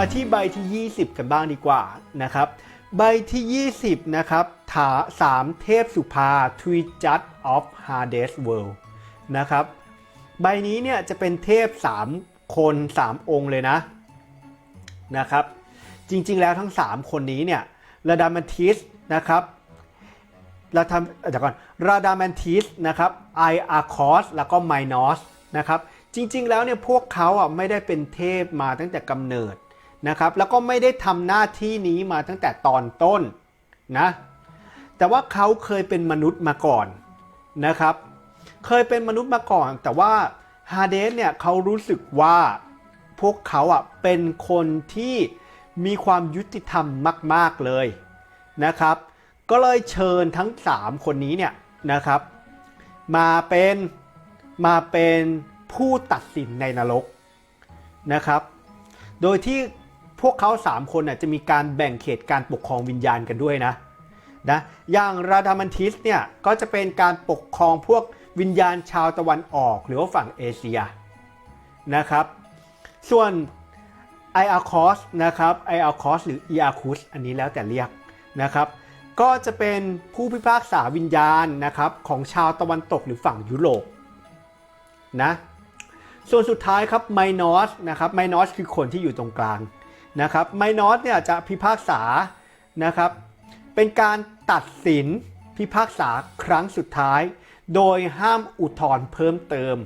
มาที่ใบที่ 20 กันบ้างดีกว่านะครับ ใบที่ 20 นะครับถาสามเทพสุภา Three Judge of Hades World นะครับ ใบนี้เนี่ยจะเป็นเทพ 3 คน 3 องค์เลยนะนะครับ จริงๆแล้วทั้ง 3 คนนี้เนี่ยระดามันทิสนะครับเราทำเดี๋ยวก่อนราดามันทิสนะครับไออาคอสแล้วก็ไมนอสนะครับจริงๆแล้วเนี่ยพวกเขาอะไม่ได้เป็นเทพมาตั้งแต่กำเนิด นะครับ แล้วก็ไม่ได้ทำหน้าที่นี้มาตั้งแต่ตอนต้นนะ แต่ว่าเขาเคยเป็นมนุษย์มาก่อนนะครับ เคยเป็นมนุษย์มาก่อน แต่ว่าฮาเดสเนี่ยเขารู้สึกว่าพวกเขาอะเป็นคนที่มีความยุติธรรมมาก ๆ เลยนะครับ ก็เลยเชิญทั้ง 3 คนนี้เนี่ยนะครับ มาเป็นมาเป็นผู้ตัดสินในนรกนะครับ โดยที่ พวกเขา3คนน่ะจะมีการแบ่งเขตการปกครองวิญญาณกันด้วยนะนะอย่างราดามันทิสเนี่ยก็จะเป็นการปกครองพวกวิญญาณชาวตะวันออกหรือว่าฝั่งเอเชียนะครับ ส่วนไออาคอสนะครับไออาคอสหรืออีอาคุสอันนี้แล้วแต่เรียกนะครับก็จะเป็นผู้พิพากษาวิญญาณนะครับของชาวตะวันตกหรือฝั่งยุโรปนะส่วนสุดท้ายครับไมนอสนะครับไมนอสคือคนที่อยู่ตรงกลาง นะครับไมนอสเนี่ยจะพิพากษานะครับ เป็นการตัดสินพิพากษาครั้งสุดท้าย โดยห้ามอุทธรณ์เพิ่มเติม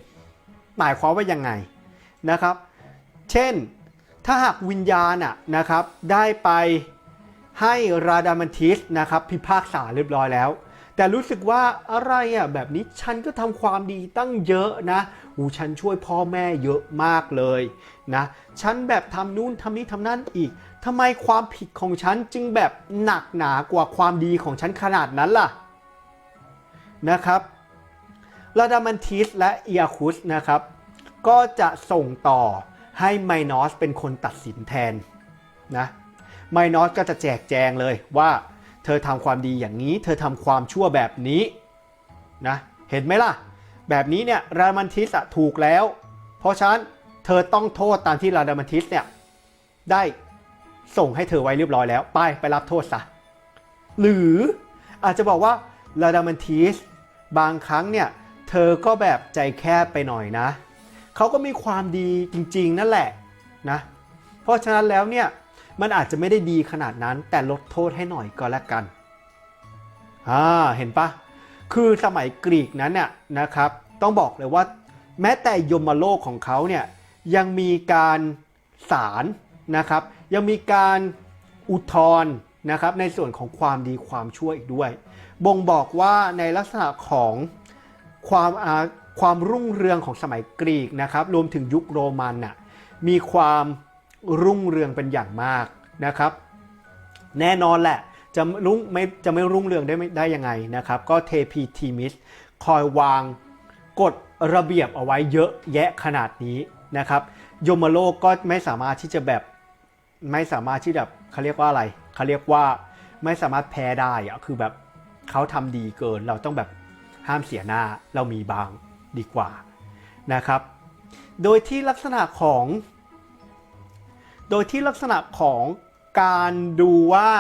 หมายความว่ายังไงนะครับ เช่นถ้าหากวิญญาณอะนะครับได้ไปให้ราดามันทิสนะครับพิพากษาเรียบร้อยแล้ว แต่รู้สึกว่าอะไรอะแบบนี้ฉันก็ทำความดีตั้งเยอะนะอูฉันช่วยพ่อแม่เยอะมากเลยนะฉันแบบทำนู่นทำนี้ทำนั่นอีกทำไมความผิดของฉันจึงแบบหนักหนากว่าความดีของฉันขนาดนั้นล่ะนะครับราดามันทิสและเอียคุสนะครับ ก็จะส่งต่อให้ไมนอสเป็นคนตัดสินแทนนะไมนอสก็จะแจกแจงเลยว่า เธอทำความดีอย่างนี้ เธอทำความชั่วแบบนี้นะเห็นไหมล่ะ แบบนี้เนี่ยรามันทิสอะถูกแล้ว เพราะฉะนั้นเธอต้องโทษตามที่ราดมันทิสเนี่ยได้ส่งให้เธอไว้เรียบร้อยแล้ว ไปไปรับโทษซะหรืออาจจะบอกว่าราดามันทิสบางครั้งเนี่ย เธอก็แบบใจแคบไปหน่อยนะ เขาก็มีความดีจริงๆนั่นแหละนะ เพราะฉะนั้นแล้วเนี่ย มันอาจจะไม่ได้ดีขนาดนั้น แต่ลดโทษให้หน่อยก็แล้วกันอ่าเห็นปะคือสมัยกรีกนั้นเนี่ยนะครับต้องบอกเลยว่า แม้แต่ยมโลกของเขาเนี่ยยังมีการศาลนะครับยังมีการอุทธรณ์นะครับในส่วนของความดีความชั่วอีกด้วย บ่งบอกว่าในลักษณะของความความรุ่งเรืองของสมัยกรีกนะครับรวมถึงยุคโรมันน่ะมีความ รุ่งเรืองเป็นอย่างมากนะครับ แน่นอนแหละจะรุ่งไม่จะไม่รุ่งเรืองได้ได้ยังไงนะครับ ก็เทพีทีมิสคอยวางกฎระเบียบเอาไว้เยอะแยะขนาดนี้นะครับยมโลกก็ไม่สามารถที่จะแบบไม่สามารถที่แบบเขาเรียกว่าอะไรเขาเรียกว่าไม่สามารถแพ้ได้อะคือแบบเขาทำดีเกินเราต้องแบบห้ามเสียหน้าเรามีบางดีกว่านะครับ โดยที่ลักษณะของ โดยที่ลักษณะของการดูว่า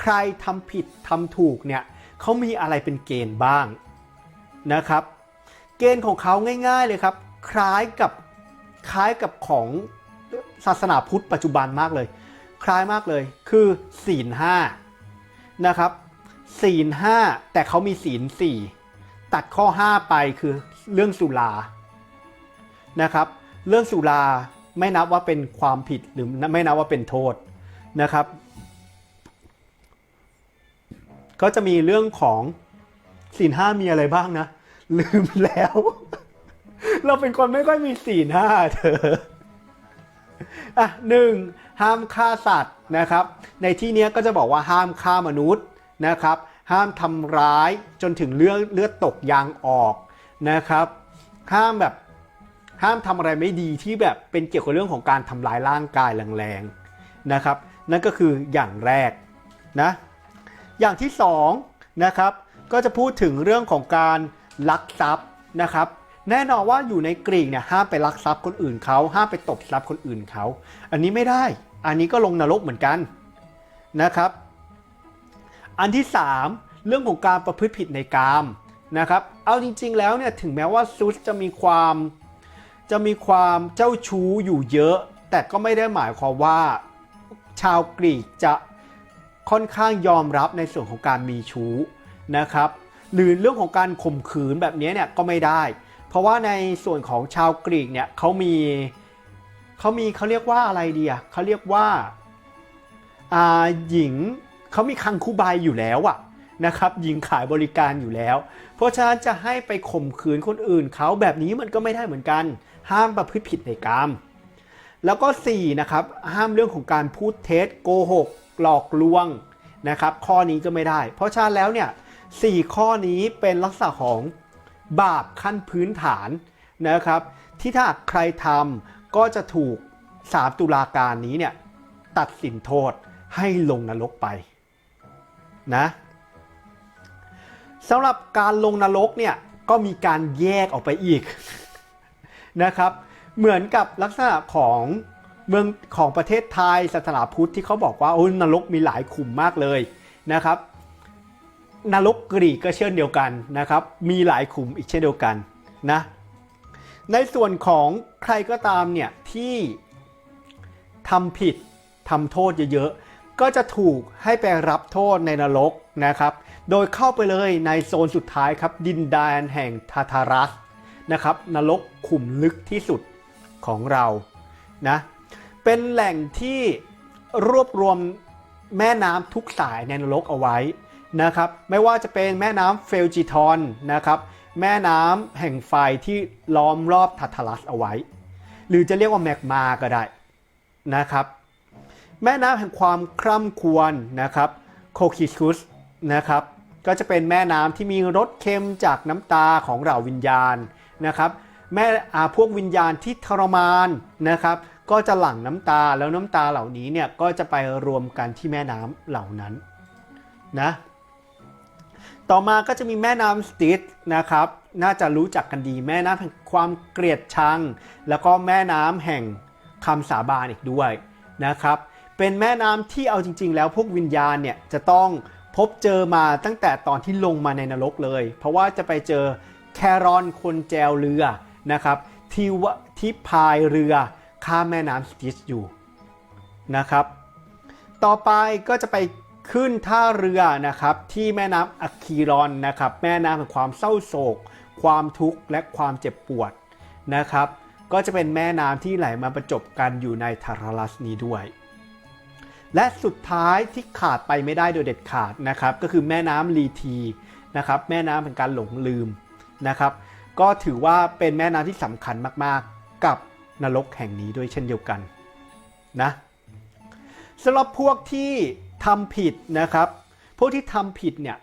ใครทำผิดทำถูกเนี่ยเขามีอะไรเป็นเกณฑ์บ้างนะครับ เกณฑ์ของเขาง่าย ๆเลยครับ คล้ายกับคล้ายกับของศาสนาพุทธปัจจุบันมากเลย คล้ายมากเลยคือศีลห้านะครับศีลห้าแต่เขามีศีลสี่ตัดข้อ 5 ไปคือเรื่องสุรานะครับ เรื่องสุรา ไม่นับว่าเป็นความผิดหรือไม่นับว่าเป็นโทษนะครับ ก็จะมีเรื่องของศีลห้ามีอะไรบ้างนะ ลืมแล้ว เราเป็นคนไม่ค่อยมีศีลห้าเธออะหนึ่งห้ามฆ่าสัตว์นะครับ ในที่นี้ก็จะบอกว่าห้ามฆ่ามนุษย์นะครับ ห้ามทำร้ายจนถึงเลือดเลือดตกยางออกนะครับ ห้ามแบบ ห้ามทำอะไรไม่ดีที่แบบเป็นเกี่ยวกับเรื่องของการทำร้ายร่างกายแรงๆนะครับ นั่นก็คืออย่างแรกนะอย่างที่สองนะครับก็จะพูดถึงเรื่องของการลักทรัพย์นะครับ แน่นอนว่าอยู่ในกรีกเนี่ยห้ามไปลักทรัพย์คนอื่นเขาห้ามไปตบทรัพย์คนอื่นเขา อันนี้ไม่ได้อันนี้ก็ลงนรกเหมือนกันนะครับ อันที่ 3 เรื่องของการประพฤติผิดในกามนะครับ เอาจริง ๆ แล้วเนี่ยถึงแม้ว่าซุสจะมีความ จะมีความเจ้าชู้อยู่เยอะ แต่ก็ไม่ได้หมายความว่า ชาวกรีกจะค่อนข้างยอมรับในส่วนของการมีชู้นะครับ หรือเรื่องของการข่มขืนแบบนี้เนี่ยก็ไม่ได้ เพราะว่าในส่วนของชาวกรีกเนี่ยเขามีเขามีเขาเรียกว่าอะไรดีอะเขาเรียกว่าอ่าหญิงเขามีคังคูใบอยู่แล้วอะนะครับหญิงขายบริการอยู่แล้ว เพราะฉะนั้นจะให้ไปข่มขืนคนอื่นเขาแบบนี้มันก็ไม่ได้เหมือนกัน ห้ามประพฤติผิดในกรรมแล้วก็4นะครับห้ามเรื่องของการพูดเท็จโกหกหลอกลวงนะครับข้อนี้ก็ไม่ได้ เพราะฉะนั้นแล้วเนี่ยสข้อนี้เป็นลักษณะของบาปขั้นพื้นฐานนะครับ ที่ถ้าใครทำก็จะถูก3ตุลาการนี้เนี่ยตัดสินโทษให้ลงนรกไปนะสำหรับการลงนรกเนี่ยก็มีการแยกออกไปอีก นะครับ เหมือนกับลักษณะของเมืองของประเทศไทยศาสนาพุทธที่เขาบอกว่าโอ้นรกมีหลายขุมมากเลยนะครับนรกกรีกก็เช่นเดียวกันนะครับ มีหลายขุมอีกเช่นเดียวกันนะในส่วนของใครก็ตามเนี่ยที่ทำผิดทำโทษเยอะๆ ก็จะถูกให้ไปรับโทษในนรกนะครับ โดยเข้าไปเลยในโซนสุดท้ายครับดินแดนแห่งทาทารัส นะครับนรกขุมลึกที่สุดของเรานะเป็นแหล่งที่รวบรวมแม่น้ำทุกสายในนรกเอาไว้นะครับไม่ว่าจะเป็นแม่น้ำเฟลจิทอนนะครับแม่น้ำแห่งไฟที่ล้อมรอบทัทารัสเอาไว้ หรือจะเรียกว่าแมกมาก็ได้นะครับแม่น้ำแห่งความคร่ำครวญนะครับโคคิคุสนะครับก็จะเป็นแม่น้ำที่มีรสเค็มจากน้ำตาของเหล่าวิญญาณ นะครับแม่อาพวกวิญญาณที่ทรมานนะครับ ก็จะหลั่งน้ำตาแล้วน้ำตาเหล่านี้เนี่ยก็จะไปรวมกันที่แม่น้ำเหล่านั้นนะต่อมาก็จะมีแม่น้ำสติสนะครับ น่าจะรู้จักกันดีแม่น้ำแห่งความเกลียดชัง แล้วก็แม่น้ำแห่งคำสาบานอีกด้วยนะครับ เป็นแม่น้ำที่เอาจริง ๆ แล้วพวกวิญญาณเนี่ยจะต้องพบเจอมาตั้งแต่ตอนที่ลงมาในนรกเลย เพราะว่าจะไปเจอ แครอนคนแจวเรือนะครับที่วที่พายเรือข้ามแม่น้ำสติสอยู่นะครับ ต่อไปก็จะไปขึ้นท่าเรือนะครับที่แม่น้ำอะคีรอนนะครับแม่น้ำแห่งความเศร้าโศก ความทุกข์และความเจ็บปวดนะครับ ก็จะเป็นแม่น้ำที่ไหลมาประจบกันอยู่ในทาราลัสนี้ด้วย และสุดท้ายที่ขาดไปไม่ได้โดยเด็ดขาดนะครับ ก็คือแม่น้ำลีทีนะครับแม่น้ำแห่งการหลงลืม นะครับ ก็ถือว่าเป็นแม่น้ำที่สำคัญมากๆ กับนรกแห่งนี้ด้วยเช่นเดียวกันนะสำหรับพวกที่ทำผิดนะครับ พวกที่ทำผิดเนี่ย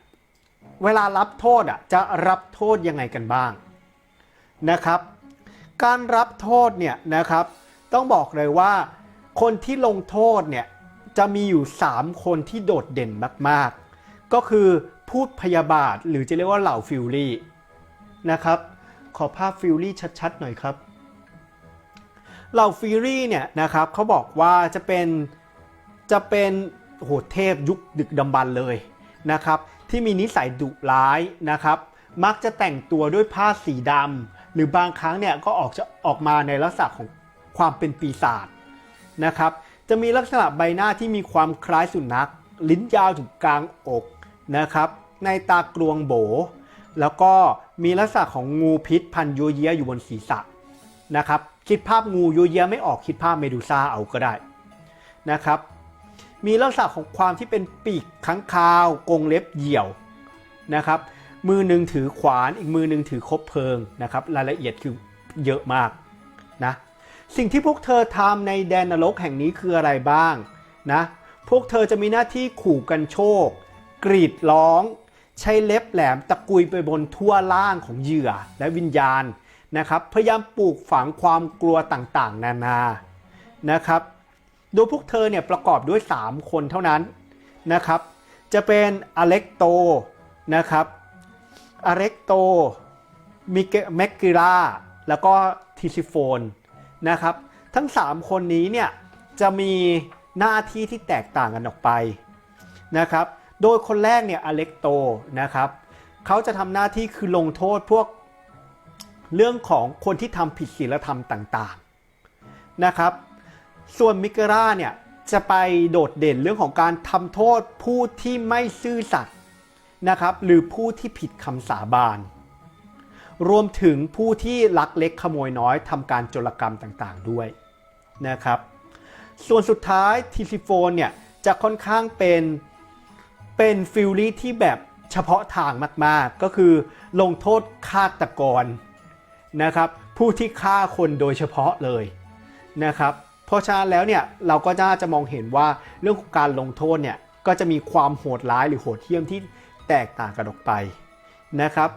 เวลารับโทษอะจะรับโทษยังไงกันบ้างนะครับ การรับโทษเนี่ยนะครับ ต้องบอกเลยว่า คนที่ลงโทษเนี่ยจะมีอยู่ 3 คนที่โดดเด่นมาก ๆ ก็คือพูดพยาบาทหรือจะเรียกว่าเหล่าฟิลลี่ นะครับ ขอภาพฟิลลี่ชัดๆหน่อยครับเหล่าฟิลลี่เนี่ยนะครับเขาบอกว่าจะเป็นจะเป็นโหเทพยุคดึกดำบรรเลยนะครับที่มีนิสัยดุร้ายนะครับ มักจะแต่งตัวด้วยผ้าสีดำหรือบางครั้งเนี่ยก็ออกจะออกมาในลักษณะของความเป็นปีศาจนะครับ จะมีลักษณะใบหน้าที่มีความคล้ายสุนัข ลิ้นยาวถึงกลางอกนะครับ ในตากลวงโบ แล้วก็ มีลักษณะของงูพิษพันโยเยียอยู่บนศีรษะนะครับ คิดภาพงูโยเยียไม่ออกคิดภาพเมดูซ่าเอาก็ได้นะครับ มีลักษณะของความที่เป็นปีกค้างคาวกรงเล็บเหยี่ยวนะครับ มือหนึ่งถือขวานอีกมือหนึ่งถือคบเพลิงนะครับ รายละเอียดคือเยอะมากนะ สิ่งที่พวกเธอทำในแดนนรกแห่งนี้คืออะไรบ้างนะ พวกเธอจะมีหน้าที่ขู่กันโชค กรีดร้อง ใช้เล็บแหลมตะกุยไปบนทั่วล่างของเหยื่อและวิญญาณนะครับ พยายามปลูกฝังความกลัวต่างๆ นานานะครับ โดยพวกเธอเนี่ยประกอบด้วย 3 คนเท่านั้นนะครับ จะเป็นอเล็กโตนะครับอเล็กโตมิเกแมกกิราแล้วก็ทิซิโฟนนะครับ ทั้ง 3 คนนี้เนี่ยจะมีหน้าที่ที่แตกต่างกันออกไปนะครับ โดยคนแรกเนี่ยอเล็กโตนะครับเขาจะทำหน้าที่คือลงโทษพวกเรื่องของคนที่ทำผิดศีลธรรมต่างๆนะครับ ส่วนมิกราเนี่ยจะไปโดดเด่นเรื่องของการทำโทษผู้ที่ไม่ซื่อสัตย์นะครับ หรือผู้ที่ผิดคำสาบานรวมถึงผู้ที่ลักเล็กขโมยน้อยทำการโจรกรรมต่างๆด้วยนะครับ ส่วนสุดท้ายทีซิโฟนเนี่ยจะค่อนข้างเป็น เป็นฟิลลี่ที่แบบเฉพาะทางมากๆ ก็คือลงโทษฆาตกรนะครับ ผู้ที่ฆ่าคนโดยเฉพาะเลยนะครับ เพราะฉะนั้นแล้วเนี่ยเราก็น่าจะมองเห็นว่าเรื่องของการลงโทษเนี่ยก็จะมีความโหดร้ายหรือโหดเหี้ยมที่แตกต่างกันออกไปนะครับ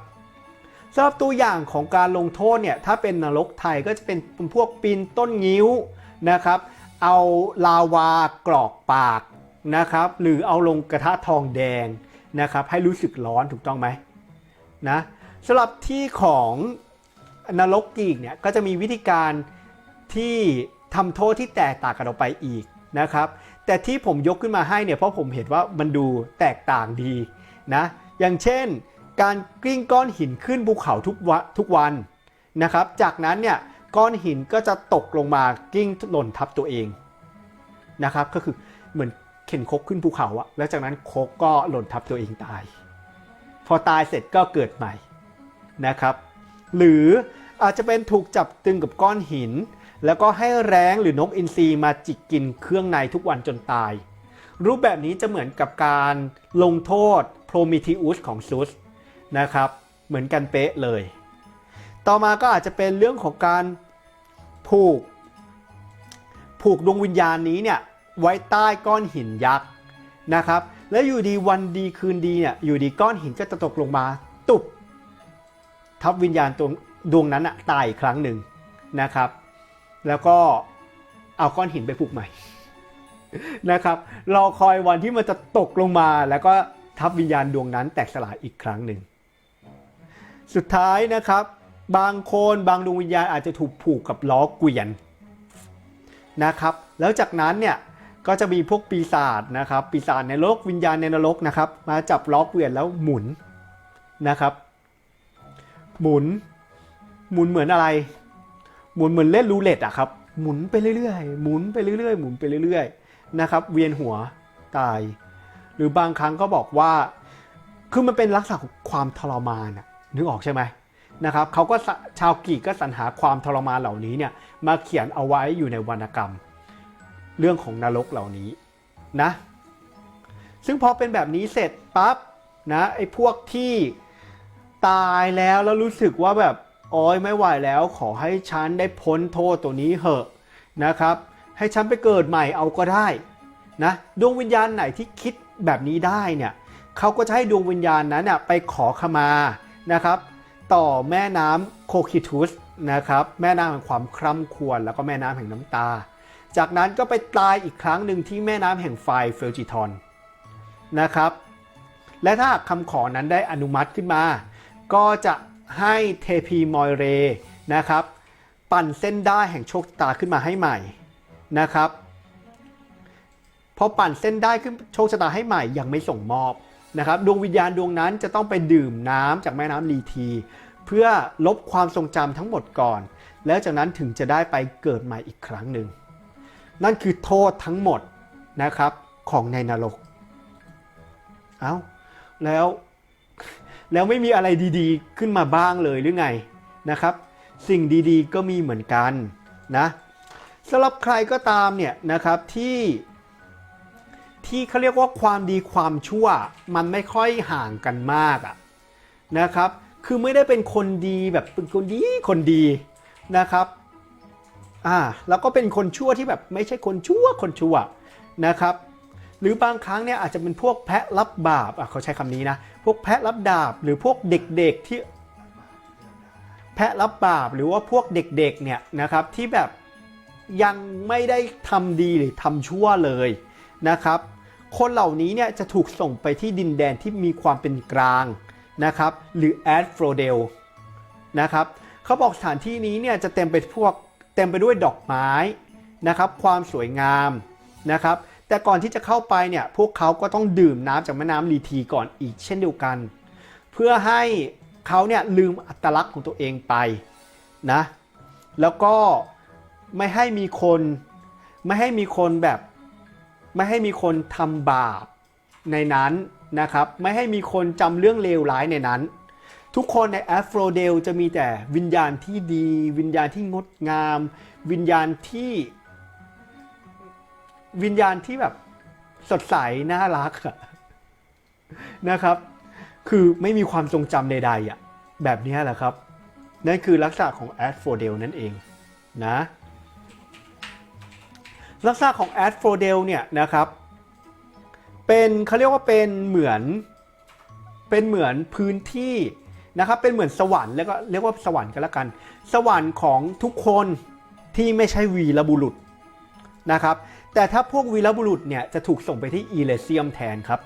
สำหรับตัวอย่างของการลงโทษเนี่ยถ้าเป็นนรกไทยก็จะเป็นพวกปีนต้นงิ้วนะครับ เอาลาวากรอกปาก นะครับ หรือเอาลงกระทะทองแดงนะครับ ให้รู้สึกร้อนถูกต้องไหมนะสำหรับที่ของนรกกีกเนี่ยก็จะมีวิธีการที่ทำโทษที่แตกต่างกันออกไปอีกนะครับ แต่ที่ผมยกขึ้นมาให้เนี่ยเพราะผมเห็นว่ามันดูแตกต่างดีนะอย่างเช่น การกลิ้งก้อนหินขึ้นภูเขาทุกวะทุกวันนะครับ จากนั้นเนี่ยก้อนหินก็จะตกลงมากลิ้งหล่นทับตัวเองนะครับ ก็คือเหมือน เข็นคกขึ้นภูเขาอะแล้วจากนั้นคกก็หล่นทับตัวเองตาย พอตายเสร็จก็เกิดใหม่นะครับ หรืออาจจะเป็นถูกจับตึงกับก้อนหิน แล้วก็ให้แร้งหรือนกอินทรีมาจิกกินเครื่องในทุกวันจนตาย รูปแบบนี้จะเหมือนกับการลงโทษโพรมิทิอุสของซุสนะครับ เหมือนกันเป๊ะเลย ต่อมาก็อาจจะเป็นเรื่องของการผูก ผูกดวงวิญญาณนี้เนี่ย ไว้ใต้ก้อนหินยักษ์นะครับ แล้วอยู่ดีวันดีคืนดีเนี่ยอยู่ดีก้อนหินก็จะตกลงมาตุบทับวิญญาณตรงดวงนั้นอะตายอีกครั้งหนึ่งนะครับ แล้วก็เอาก้อนหินไปผูกใหม่นะครับรอคอยวันที่มันจะตกลงมาแล้วก็ทับวิญญาณดวงนั้นแตกสลายอีกครั้งหนึ่ง สุดท้ายนะครับ บางคนบางดวงวิญญาณอาจจะถูกผูกกับล้อเกวียนนะครับ แล้วจากนั้นเนี่ย ก็จะมีพวกปีศาจนะครับปีศาจในโลกวิญญาณในนรกนะครับ มาจับล้อกเวียนแล้วหมุนนะครับ หมุน หมุนเหมือนอะไร หมุนเหมือนเล่นรูเล็ตอะครับหมุนไปเรื่อยๆ หมุนไปเรื่อยๆ หมุนไปเรื่อยๆ นะครับ เวียนหัวตาย หรือบางครั้งก็บอกว่า คือมันเป็นลักษณะของความทรมานนึกออกใช่ไหมนะครับเขาก็ชาวกรีกก็สรรหาความทรมานเหล่านี้เนี่ยมาเขียนเอาไว้อยู่ในวรรณกรรม เรื่องของนรกเหล่านี้นะ ซึ่งพอเป็นแบบนี้เสร็จปั๊บนะไอ้พวกที่ตายแล้วแล้วรู้สึกว่าแบบโอ้ยไม่ไหวแล้วขอให้ฉันได้พ้นโทษตัวนี้เหอะนะครับ ให้ฉันไปเกิดใหม่เอาก็ได้นะดวงวิญญาณไหนที่คิดแบบนี้ได้เนี่ยเขาก็จะให้ดวงวิญญาณนั้นน่ะไปขอขมานะครับ ต่อแม่น้ำโคคิทุสนะครับ แม่น้ำแห่งความคร่ำครวญแล้วก็แม่น้ำแห่งน้ำตา จากนั้นก็ไปตายอีกครั้งหนึ่งที่แม่น้ำแห่งไฟเฟลจิทอนนะครับ และถ้าหากคำขอนั้นได้อนุมัติขึ้นมา ก็จะให้เทพีมอยเรนะครับ ปั่นเส้นได้แห่งโชคตาขึ้นมาให้ใหม่นะครับพอปั่นเส้นได้ขึ้นโชคชะตาให้ใหม่ยังไม่ส่งมอบนะครับดวงวิญญาณดวงนั้นจะต้องไปดื่มน้ำจากแม่น้ำลีที เพื่อลบความทรงจำทั้งหมดก่อน แล้วจากนั้นถึงจะได้ไปเกิดใหม่อีกครั้งหนึ่ง นั่นคือโทษทั้งหมดนะครับของในนรก เอา้าแล้วแล้วไม่มีอะไรดีๆ ขึ้นมาบ้างเลยหรือไงนะครับ สิ่งดีๆก็มีเหมือนกันนะสำหรับใครก็ตามเนี่ยนะครับที่ที่เขาเรียกว่าความดีความชั่วมันไม่ค่อยห่างกันมากอะนะครับ คือไม่ได้เป็นคนดีแบบเป็นคนดีคนดีนะครับ อ่าแล้วก็เป็นคนชั่วที่แบบไม่ใช่คนชั่วคนชั่วนะครับ หรือบางครั้งเนี่ยอาจจะเป็นพวกแพะรับบาปอะเขาใช้คำนี้นะพวกแพะรับดาบหรือพวกเด็กๆที่แพะรับบาปหรือว่าพวกเด็กๆเนี่ยนะครับที่แบบยังไม่ได้ทำดีหรือทำชั่วเลยนะครับ คนเหล่านี้เนี่ยจะถูกส่งไปที่ดินแดนที่มีความเป็นกลางนะครับหรือแอดโฟรเดลนะครับเขาบอกสถานที่นี้เนี่ยจะเต็มไปพวก เต็มไปด้วยดอกไม้นะครับความสวยงามนะครับแต่ก่อนที่จะเข้าไปเนี่ยพวกเขาก็ต้องดื่มน้ำจากแม่น้ำลีทีก่อนอีกเช่นเดียวกัน เพื่อให้เขาเนี่ยลืมอัตลักษณ์ของตัวเองไปนะแล้วก็ไม่ให้มีคนไม่ให้มีคนแบบไม่ให้มีคนทำบาปในนั้นนะครับ ไม่ให้มีคนจำเรื่องเลวร้ายในนั้น ทุกคนในแอฟโรเดลจะมีแต่วิญญาณที่ดี วิญญาณที่งดงาม วิญญาณที่ วิญญาณที่แบบสดใส น่ารักอะนะครับ คือไม่มีความทรงจำใดๆอะแบบนี้แหละครับ นั่นคือลักษณะของแอดโฟเดลนั่นเองนะลักษณะของแอดโฟเดลเนี่ยนะครับ เป็นเขาเรียกว่าเป็นเหมือนเป็นเหมือนพื้นที่ นะครับเป็นเหมือนสวรรค์แล้วก็เรียกว่าสวรรค์กันละกัน สวรรค์ของทุกคนที่ไม่ใช่วีรบุรุษนะครับแต่ถ้าพวกวีรบุรุษเนี่ยจะถูกส่งไปที่อีเลเซียมแทนครับ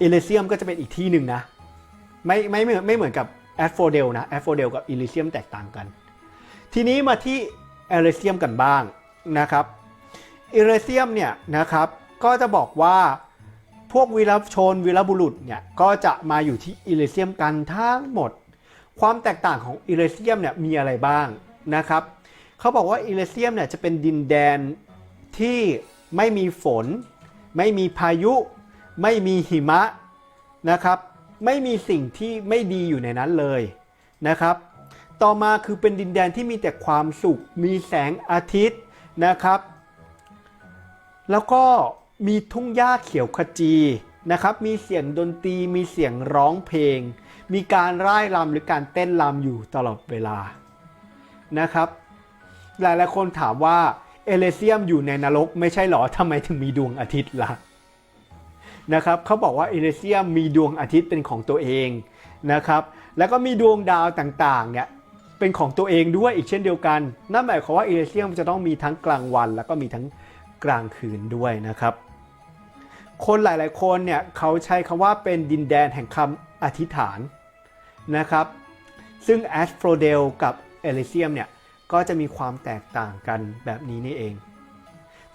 อีเลเซียมก็จะเป็นอีกที่หนึ่งนะไม่ไม่ไม่ไม่เหมือนกับแอฟโฟเดลนะแอฟโฟเดลกับอีลิเซียมแตกต่างกัน ทีนี้มาที่เอเลเซียมกันบ้างนะครับอีเลเซียมเนี่ยนะครับก็จะบอกว่า วกวีรชนวีรบุรุษเนี่ยก็จะมาอยู่ที่อีเลเซียมกันทั้งหมด ความแตกต่างของอีเลเซียมเนี่ยมีอะไรบ้างนะครับเขาบอกว่าอีเลเซียมเนี่ยจะเป็นดินแดนที่ไม่มีฝน ไม่มีพายุ ไม่มีหิมะนะครับไม่มีสิ่งที่ไม่ดีอยู่ในนั้นเลยนะครับ ต่อมาคือเป็นดินแดนที่มีแต่ความสุข มีแสงอาทิตย์นะครับ แล้วก็ มีทุ่งหญ้าเขียวขจีนะครับ มีเสียงดนตรี มีเสียงร้องเพลง มีการร่ายรำหรือการเต้นรำอยู่ตลอดเวลานะครับ หลายๆคนถามว่าเอเลเซียมอยู่ในนรกไม่ใช่หรอทำไมถึงมีดวงอาทิตย์ล่ะนะครับเขาบอกว่าเอเลเซียมมีดวงอาทิตย์เป็นของตัวเองนะครับ แล้วก็มีดวงดาวต่างๆเนี่ยเป็นของตัวเองด้วยอีกเช่นเดียวกัน นั่นหมายความว่าเอเลเซียมจะต้องมีทั้งกลางวัน แล้วก็มีทั้งกลางคืนด้วยนะครับ คนหลาย ๆ คนเนี่ยเขาใช้คำว่าเป็นดินแดนแห่งคำอธิษฐานนะครับ ซึ่งแอสโฟรเดลกับเอเลเซียมเนี่ยก็จะมีความแตกต่างกันแบบนี้นี่เอง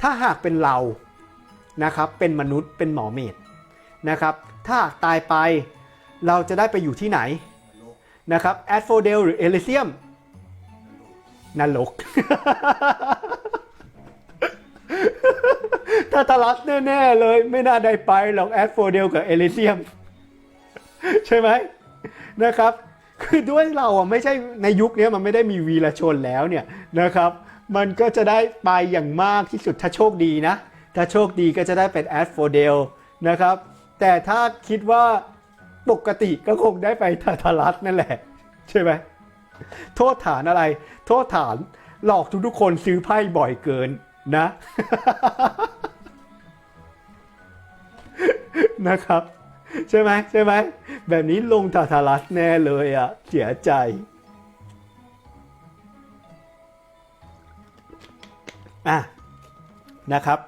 ถ้าหากเป็นเรานะครับเป็นมนุษย์เป็นหมอเมดนะครับ ถ้าหากตายไปเราจะได้ไปอยู่ที่ไหนนะครับแอสโฟเดลหรือเอลิเซียมนรก ถ้าทลักแน่ๆเลย ไม่น่าได้ไปหรอกแอสโฟเดลกับเอลิเซียม ใช่ไหมนะครับ คือด้วยเราอะไม่ใช่ในยุคนี้มันไม่ได้มีวีรชนแล้วเนี่ยนะครับ มันก็จะได้ไปอย่างมากที่สุดถ้าโชคดีนะ ถ้าโชคดีก็จะได้เป็นแอดโฟเดลนะครับ แต่ถ้าคิดว่าปกติก็คงได้ไปทาทารัสนั่นแหละ ใช่ไหมโทษฐานอะไร โทษฐานหลอกทุกๆคนซื้อไพ่บ่อยเกินนะ นะครับ ใช่ไหมใช่ไหมแบบนี้ลงทาทารัสแน่เลยอะเสียใจ อะ นะครับ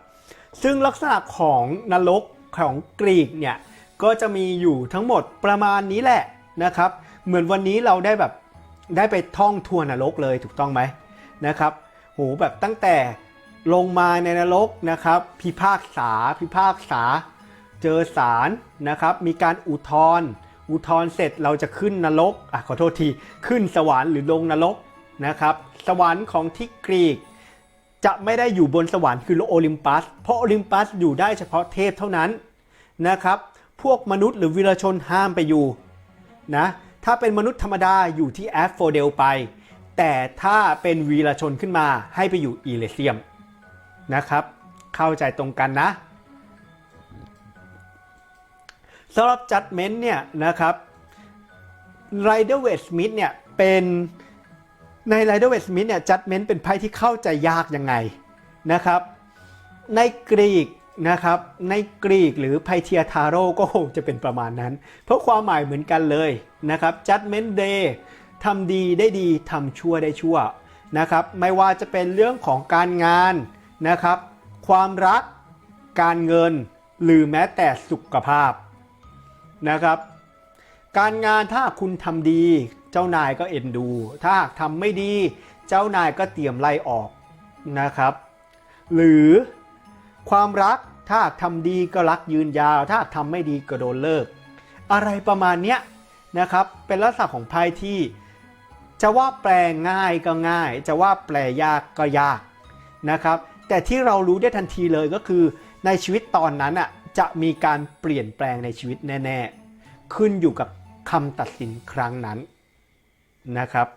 ซึ่งลักษณะของนรกของกรีกเนี่ย ก็จะมีอยู่ทั้งหมดประมาณนี้แหละนะครับ เหมือนวันนี้เราได้แบบได้ไปท่องทัวร์นรกเลยถูกต้องไหมนะครับ โหแบบตั้งแต่ลงมาในนรกนะครับ พิพากษาพิพากษา เจอศาลนะครับมีการอุทธรณ์อุทธรณ์เสร็จเราจะขึ้นนรกอะขอโทษทีขึ้นสวรรค์หรือลงนรกนะครับสวรรค์ของที่กรีก จะไม่ได้อยู่บนสวรรค์คือโอลิมปัส เพราะโอลิมปัสอยู่ได้เฉพาะเทพเท่านั้นนะครับพวกมนุษย์หรือวิรชนห้ามไปอยู่นะถ้าเป็นมนุษย์ธรรมดาอยู่ที่แอฟโฟเดลไป แต่ถ้าเป็นวีรชนขึ้นมาให้ไปอยู่อีเลเซียมนะครับ เข้าใจตรงกันนะ สำหรับ judgment เนี่ยนะครับ Rider w a i t Smith เนี่ยเป็นใน Rider w a i t Smith เนี่ย judgment เป็นไพ่ที่เข้าใจยากยังไงนะครับ ในกรีกนะครับ ในกรีกหรือไพเทียทาโร่ก็คงจะเป็นประมาณนั้น เพราะความหมายเหมือนกันเลยนะครับ judgment day ทำดีได้ดีทำชั่วได้ชั่วนะครับไม่ว่าจะเป็นเรื่องของการงานนะครับ ความรัก การเงิน หรือแม้แต่สุขภาพ นะครับ การงานถ้าคุณทำดี เจ้านายก็เอ็นดู ถ้าหากทำไม่ดี เจ้านายก็เตรียมไล่ออกนะครับ หรือความรักถ้าหากทำดีก็รักยืนยาว ถ้าหากทำไม่ดีก็โดนเลิก อะไรประมาณเนี้ยนะครับเป็นลักษณะของไพ่ที่จะว่าแปลง่ายก็ง่าย จะว่าแปลยากก็ยากนะครับ แต่ที่เรารู้ได้ทันทีเลยก็คือในชีวิตตอนนั้นอะ จะมีการเปลี่ยนแปลงในชีวิตแน่ ๆ ขึ้นอยู่กับคำตัดสินครั้งนั้นนะครับ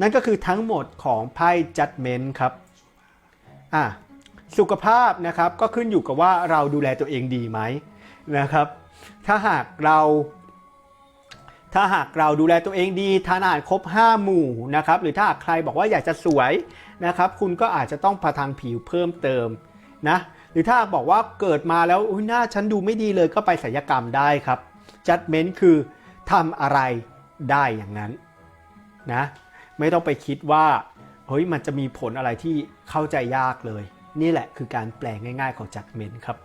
นั่นก็คือทั้งหมดของไพ่ judgment ครับอะสุขภาพนะครับก็ขึ้นอยู่กับว่าเราดูแลตัวเองดีไหมนะครับ ถ้าหากเรา ถ้าหากเราดูแลตัวเองดีทานอาหารครบ 5 หมู่นะครับ หรือถ้าหากใครบอกว่าอยากจะสวยนะครับ คุณก็อาจจะต้องประทังผิวเพิ่มเติมนะ หรือถ้าบอกว่าเกิดมาแล้วหน้าฉันดูไม่ดีเลยก็ไปศัลยกรรมได้ครับ judgment คือทำอะไรได้อย่างนั้นนะไม่ต้องไปคิดว่าเฮ้ยมันจะมีผลอะไรที่เข้าใจยากเลย นี่แหละคือการแปลง่าย ๆของ judgment ครับ